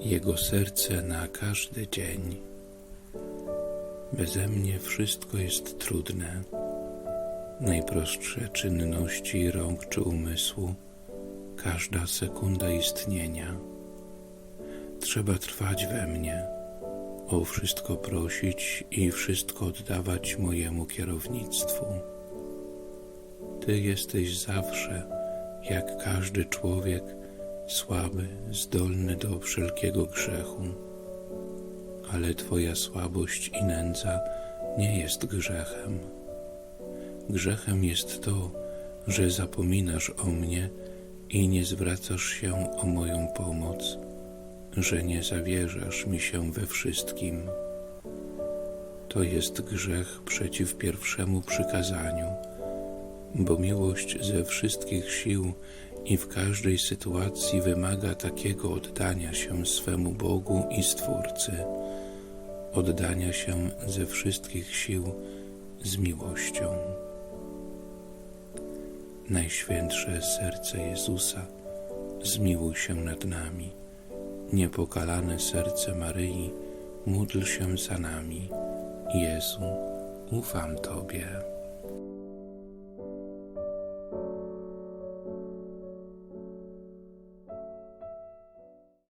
Jego serce na każdy dzień. Beze mnie wszystko jest trudne. Najprostsze czynności rąk czy umysłu, każda sekunda istnienia. Trzeba trwać we mnie, o wszystko prosić i wszystko oddawać mojemu kierownictwu. Ty jesteś zawsze, jak każdy człowiek, słaby, zdolny do wszelkiego grzechu. Ale Twoja słabość i nędza nie jest grzechem. Grzechem jest to, że zapominasz o mnie i nie zwracasz się o moją pomoc, że nie zawierzasz mi się we wszystkim. To jest grzech przeciw pierwszemu przykazaniu, bo miłość ze wszystkich sił i w każdej sytuacji wymaga takiego oddania się swemu Bogu i Stwórcy, oddania się ze wszystkich sił z miłością. Najświętsze serce Jezusa, zmiłuj się nad nami. Niepokalane serce Maryi, módl się za nami. Jezu, ufam Tobie.